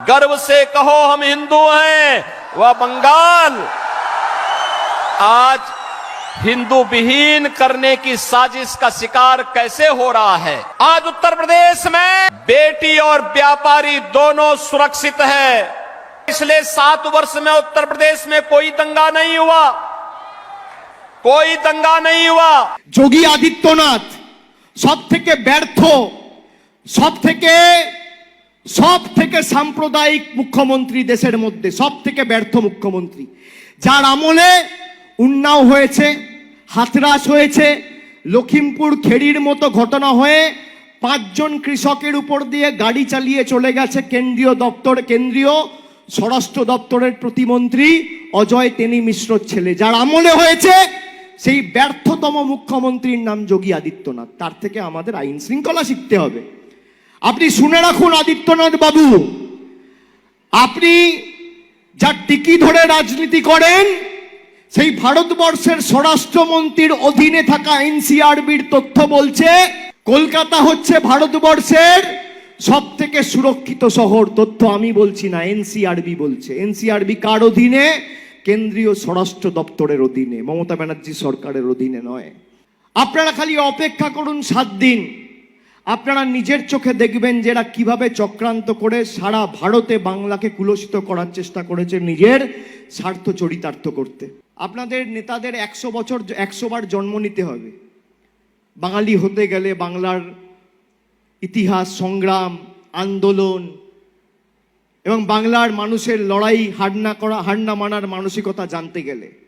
गर्व से कहो हम हिंदू हैं वह बंगाल आज हिंदू विहीन करने की साजिश का शिकार कैसे हो रहा है आज उत्तर प्रदेश में बेटी और व्यापारी दोनों सुरक्षित है पिछले सात वर्ष में उत्तर प्रदेश में कोई दंगा नहीं हुआ कोई दंगा नहीं हुआ যোগী আদিত্যনাথ সব থেকে ব্যর্থ সব থেকে সব থেকে সাম্প্রদায়িক মুখ্যমন্ত্রী দেশের মধ্যে সব থেকে ব্যর্থ মুখ্যমন্ত্রী। যার আমলে উন্নাও হয়েছে, হাতরাস হয়েছে লখিমপুর খেড়ির মতো ঘটনা হয়ে পাঁচজন কৃষকের উপর দিয়ে গাড়ি চালিয়ে চলে গেছে কেন্দ্রীয় দপ্তর, কেন্দ্রীয় স্বরাষ্ট্র দপ্তরের প্রতিমন্ত্রী অজয় তেনি মিশ্রর ছেলে। যার আমলে হয়েছে সেই ব্যর্থতম মুখ্যমন্ত্রীর নাম যোগী আদিত্যনাথ। তার থেকে আমাদের আইন শৃঙ্খলা শিখতে হবে। আপনি শুনে রাখুন আদিত্যনাথ বাবু। আপনি যার টিকি ধরে রাজনীতি করেন, সেই ভারতবর্ষের স্বরাষ্ট্রমন্ত্রীর অধীনে থাকা এনসিআরবির তথ্য বলছে, কলকাতা হচ্ছে ভারতবর্ষের সব থেকে সুরক্ষিত শহর। তথ্য আমি বলছি না, এনসিআরবি বলছে। এনসিআরবি কার অধীনে? কেন্দ্রীয় স্বরাষ্ট্র দপ্তরের অধীনে, মমতা ব্যানার্জি সরকারের অধীনে নয়। আপনারা খালি অপেক্ষা করুন সাত দিন। আপনারা নিজের চোখে দেখবেন যে এরা কীভাবে চক্রান্ত করে সারা ভারতে বাংলাকে কুলসিত করার চেষ্টা করেছে নিজের স্বার্থ চরিতার্থ করতে। আপনাদের নেতাদের একশো বছর, একশো বার জন্ম নিতে হবে। বাঙালি হতে গেলে বাংলার ইতিহাস, সংগ্রাম, আন্দোলন এবং বাংলার মানুষের লড়াই, হার না করা, হার না মানার মানসিকতা জানতে গেলে।